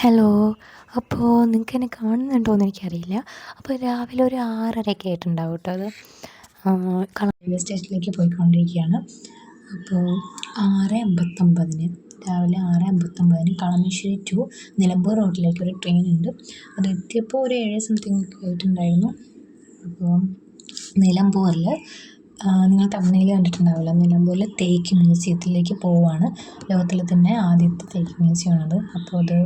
Hello അപ്പോൾ നിങ്ങൾക്ക് എന്നെ കാണുന്നുണ്ടോ എന്ന് എനിക്കറിയില്ല. അപ്പോൾ രാവിലെ ഒരു ആറരയൊക്കെ ആയിട്ടുണ്ടാവും കേട്ടോ അത്. റെയിൽവേ സ്റ്റേഷനിലേക്ക് പോയിക്കൊണ്ടിരിക്കുകയാണ് അപ്പോൾ ആറ് അമ്പത്തൊമ്പതിന് രാവിലെ ആറ് അമ്പത്തൊമ്പതിന് കളമശ്ശേരി ടു നിലമ്പൂർ റോഡിലേക്ക് ഒരു ട്രെയിൻ ഉണ്ട്. അത് എത്തിയപ്പോൾ ഒരു ഏഴ് സംതിങ് ഒക്കെ ആയിട്ടുണ്ടായിരുന്നു. അപ്പോൾ നിലമ്പൂരിൽ നിങ്ങൾ തമിഴിൽ കണ്ടിട്ടുണ്ടാവില്ല. നിലമ്പൂരിൽ തേക്ക് മ്യൂസിയത്തിലേക്ക് പോവുകയാണ് ലോകത്തിലെ തന്നെ ആദ്യത്തെ തേക്ക് മ്യൂസിയമാണത്. അപ്പോൾ അത്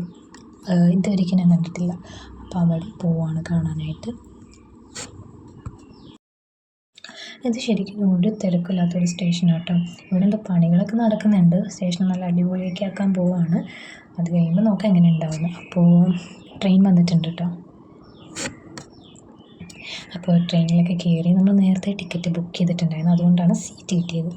ഇതുവരെയ്ക്കും ഞാൻ കണ്ടിട്ടില്ല. അപ്പോൾ അവിടെ പോവാണ് കാണാനായിട്ട്. ഇത് ശരിക്കും ഒരു തിരക്കില്ലാത്തൊരു സ്റ്റേഷൻ ആട്ടോ ഇവിടെ എന്തോ പണികളൊക്കെ നടക്കുന്നുണ്ട്. സ്റ്റേഷൻ നല്ല അടിപൊളിയൊക്കെ ആക്കാൻ പോവാണ്. അത് കഴിയുമ്പോൾ നോക്കാം എങ്ങനെ ഉണ്ടാവുന്നു. അപ്പോൾ ട്രെയിൻ വന്നിട്ടുണ്ട് കേട്ടോ അപ്പോൾ ട്രെയിനിലൊക്കെ കയറി നമ്മൾ നേരത്തെ ടിക്കറ്റ് ബുക്ക് ചെയ്തിട്ടുണ്ടായിരുന്നു. അതുകൊണ്ടാണ് സീറ്റ് കിട്ടിയത്.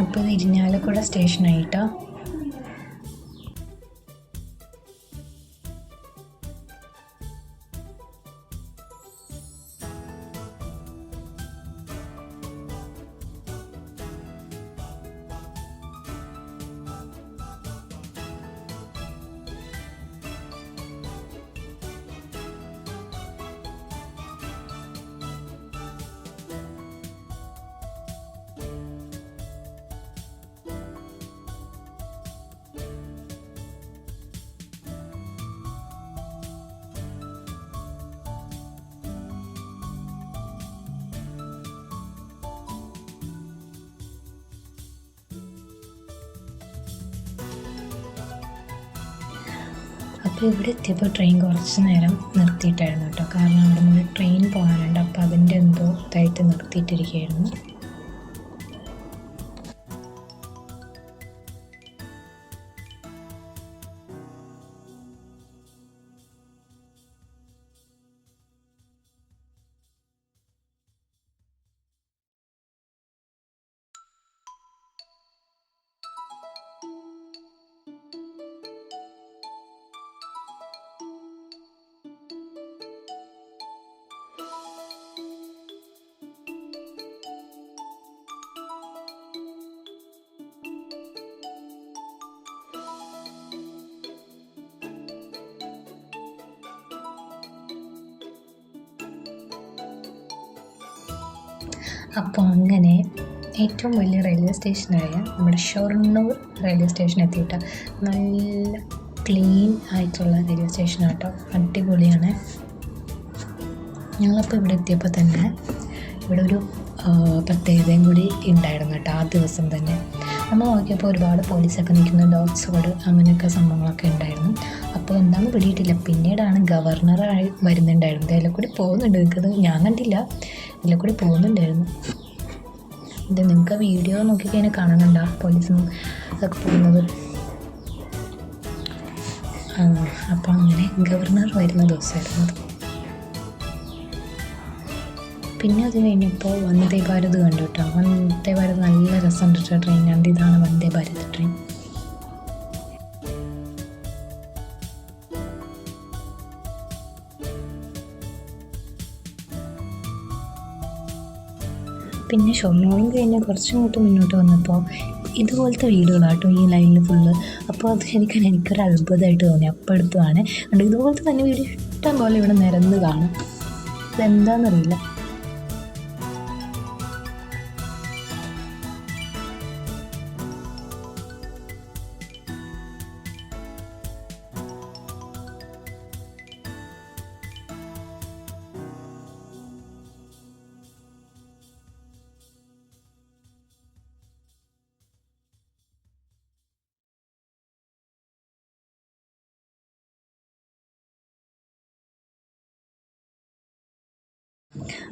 അപ്പോൾ ഇരിഞ്ഞാലക്കുട സ്റ്റേഷനായിട്ടോ അപ്പോൾ ഇവിടെ എത്തിയപ്പോൾ ട്രെയിൻ കുറച്ച് നേരം നിർത്തിയിട്ടായിരുന്നു കേട്ടോ. കാരണം അവിടെ നമ്മൾ ട്രെയിൻ പോകാനുണ്ട്. അപ്പോൾ അതിന്റെ എന്തോ ഇതായിട്ട് നിർത്തിയിട്ടിരിക്കുകയായിരുന്നു. അപ്പോൾ അങ്ങനെ ഏറ്റവും വലിയ റെയിൽവേ സ്റ്റേഷനായ നമ്മുടെ ഷൊർണൂർ റെയിൽവേ സ്റ്റേഷൻ എത്തിയിട്ട് നല്ല ക്ലീൻ ആയിട്ടുള്ള റെയിൽവേ സ്റ്റേഷനാണ് കേട്ടോ അടിപൊളിയാണ്. ഞങ്ങളപ്പോൾ ഇവിടെ എത്തിയപ്പോൾ തന്നെ ഇവിടെ ഒരു പ്രത്യേകതയും കൂടി ഉണ്ടായിരുന്നു കേട്ടോ ആ ദിവസം തന്നെ. നമ്മൾ നോക്കിയപ്പോൾ ഒരുപാട് പോലീസൊക്കെ നിൽക്കുന്ന ഡോഗ് സ്ക്വാഡ് അങ്ങനെയൊക്കെ സംഭവങ്ങളൊക്കെ ഉണ്ടായിരുന്നു. അപ്പോൾ എന്താണെന്ന് പിടിയിട്ടില്ല. പിന്നീടാണ് ഗവർണറായി വരുന്നുണ്ടായിരുന്നത് അതിലെ കൂടി പോകുന്നുണ്ട്. നിൽക്കുന്നത് ഞാൻ കണ്ടില്ല. ഇതിലെ കൂടി പോകുന്നുണ്ടായിരുന്നു. ഇത് നിങ്ങൾക്ക് വീഡിയോ നോക്കിക്കഴിഞ്ഞാൽ കാണുന്നുണ്ടോ പോലീസും ഇതൊക്കെ പോകുന്നത്. അപ്പോൾ അങ്ങനെ ഗവർണർ വരുന്ന ദിവസമായിരുന്നു അത്. പിന്നെ അത് കഴിഞ്ഞപ്പോൾ വന്ദേ ഭാരത് കണ്ടു കേട്ടോ. വന്ദേ ഭാരത് നല്ല രസമുണ്ട് കേട്ടോ ട്രെയിൻ കണ്ട് ഇതാണ് വന്ദേ ഭാരത് ട്രെയിൻ പിന്നെ ഷൊർണൂറും കഴിഞ്ഞ് കുറച്ചിങ്ങോട്ട് മുന്നോട്ട് വന്നപ്പോൾ ഇതുപോലത്തെ വീടുകളാട്ടോ ഈ ലൈനിൽ ഫുള്ള് അപ്പോൾ അത് ശരിക്കും എനിക്കൊരു അത്ഭുതമായിട്ട് തോന്നി. അപ്പോൾ എടുത്തതാണ് അതുകൊണ്ട് ഇതുപോലത്തെ തന്നെ വീട് ഇഷ്ടം പോലെ ഇവിടെ നിരന്ന് കാണും. ഇതെന്താണെന്നറിയില്ല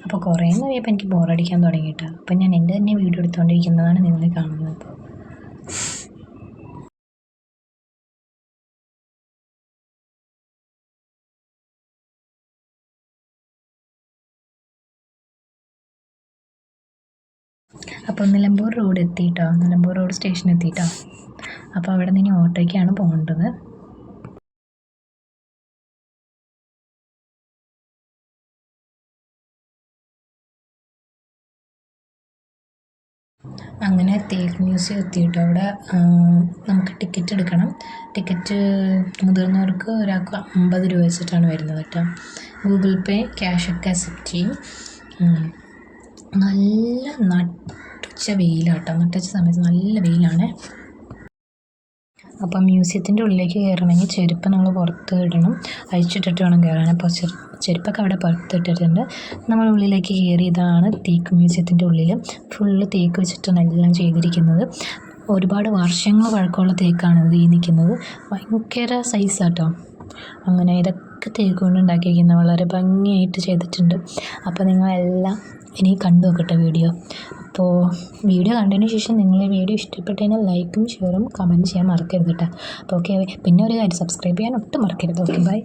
അപ്പോൾ കുറേ നേരം കഴിയപ്പോൾ എനിക്ക് ബോറടിക്കാൻ തുടങ്ങിയിട്ട്. അപ്പോൾ ഞാൻ എന്റെ തന്നെ വീഡിയോ എടുത്തുകൊണ്ടിരിക്കുന്നതാണ് നിങ്ങൾ കാണുന്നത് ഇപ്പോൾ അപ്പോൾ നിലമ്പൂർ റോഡ് എത്തിയിട്ടോ? നിലമ്പൂർ റോഡ് സ്റ്റേഷൻ എത്തിയിട്ടോ അപ്പോൾ അവിടെ നിന്ന് ഇനി ഓട്ടോയ്ക്കാണ് പോകേണ്ടത്. അങ്ങനെ തേക്ക് മ്യൂസിയം എത്തിയിട്ട് അവിടെ നമുക്ക് ടിക്കറ്റ് എടുക്കണം. ടിക്കറ്റ് മുതിർന്നവർക്ക് ഒരാൾക്ക് അമ്പത് രൂപ വെച്ചിട്ടാണ് വരുന്നത് കേട്ടോ. ഗൂഗിൾ പേ ക്യാഷ് ഒക്കെ അക്സെപ്റ്റ് ചെയ്യും. നല്ല നട്ടുച്ച വെയിലാട്ടോ നട്ടുച്ച സമയത്ത് നല്ല വെയിലാണ്. അപ്പം മ്യൂസിയത്തിന്റെ ഉള്ളിലേക്ക് കയറണമെങ്കിൽ ചെരുപ്പ് നമ്മൾ പുറത്ത് ഇടണം. അഴിച്ചിട്ടിട്ട് വേണം കയറാൻ. അപ്പോൾ ചെരു ചെരുപ്പൊക്കെ അവിടെ പുറത്തിട്ടിട്ടുണ്ട്. നമ്മൾ ഉള്ളിലേക്ക് കയറി ഇതാണ് തേക്ക് മ്യൂസിയത്തിന്റെ ഉള്ളിൽ ഫുള്ള് തേക്ക് വെച്ചിട്ടാണ് എല്ലാം ചെയ്തിരിക്കുന്നത്. ഒരുപാട് വർഷങ്ങൾ പഴക്കമുള്ള തേക്കാണ് ഇത് നിൽക്കുന്നത്. ഭയങ്കര സൈസാട്ടോ. അങ്ങനെ ഇതൊക്കെ തേക്ക് കൊണ്ട് ഉണ്ടാക്കിയിരിക്കുന്നത് വളരെ ഭംഗിയായിട്ട് ചെയ്തിട്ടുണ്ട്. അപ്പോൾ നിങ്ങളെല്ലാം ഇനി കണ്ടു നോക്കട്ടെ വീഡിയോ. അപ്പോൾ വീഡിയോ കണ്ടതിന് ശേഷം നിങ്ങൾ ഈ വീഡിയോ ഇഷ്ടപ്പെട്ടതിന് ലൈക്കും ഷെയറും കമന്റ് ചെയ്യാൻ മറക്കരുത് കേട്ടോ. അപ്പോൾ ഓക്കെ പിന്നെ ഒരു കാര്യം സബ്സ്ക്രൈബ് ചെയ്യാൻ ഒട്ടും മറക്കരുത്. Okay bye.